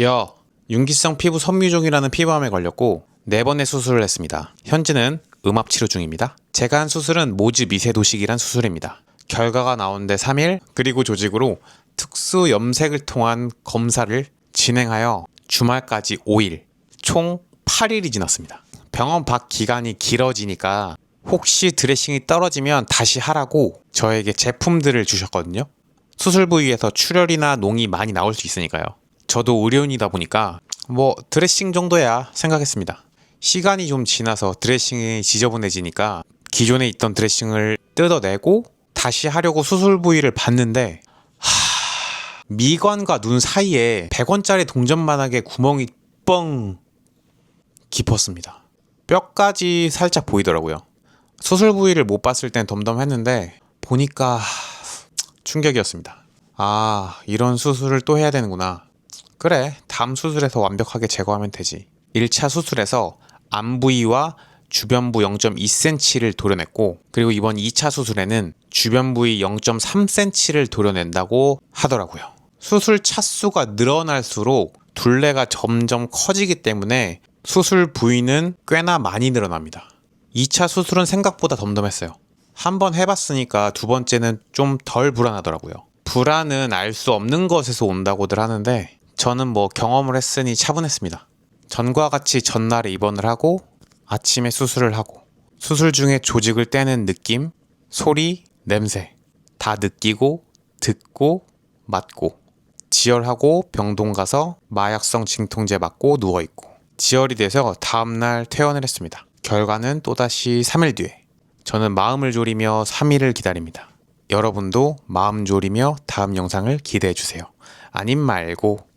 여 윤기성 피부 섬유종이라는 피부암에 걸렸고 네 번의 수술을 했습니다. 현재는 음압 치료 중입니다. 제가 한 수술은 모즈 미세 도식이란 수술입니다. 결과가 나오는데 3일 그리고 조직으로 특수 염색을 통한 검사를 진행하여 주말까지 5일 총 8일이 지났습니다. 병원 밖 기간이 길어지니까 혹시 드레싱이 떨어지면 다시 하라고 저에게 제품들을 주셨거든요. 수술 부위에서 출혈이나 농이 많이 나올 수 있으니까요. 저도 의료인이다 보니까 뭐 드레싱 정도야 생각했습니다. 시간이 좀 지나서 드레싱이 지저분해지니까 기존에 있던 드레싱을 뜯어내고 다시 하려고 수술 부위를 봤는데 하... 미관과 눈 사이에 100원짜리 동전만하게 구멍이 뻥 깊었습니다. 뼈까지 살짝 보이더라고요. 수술 부위를 못 봤을 땐 덤덤했는데 보니까 충격이었습니다. 아, 이런 수술을 또 해야 되는구나. 그래, 다음 수술에서 완벽하게 제거하면 되지. 1차 수술에서 암 부위와 주변 부 0.2cm를 도려냈고, 그리고 이번 2차 수술에는 주변 부위 0.3cm를 도려낸다고 하더라고요. 수술 차수가 늘어날수록 둘레가 점점 커지기 때문에 수술 부위는 꽤나 많이 늘어납니다. 2차 수술은 생각보다 덤덤했어요. 한 번 해봤으니까 두 번째는 좀 덜 불안하더라고요. 불안은 알 수 없는 것에서 온다고들 하는데 저는 뭐 경험을 했으니 차분했습니다. 전과 같이 전날에 입원을 하고 아침에 수술을 하고 수술 중에 조직을 떼는 느낌, 소리, 냄새 다 느끼고 듣고 맞고 지혈하고 병동 가서 마약성 진통제 맞고 누워 있고 지혈이 돼서 다음 날 퇴원을 했습니다. 결과는 또다시 3일 뒤에 저는 마음을 졸이며 3일을 기다립니다. 여러분도 마음 졸이며 다음 영상을 기대해 주세요. 아님 말고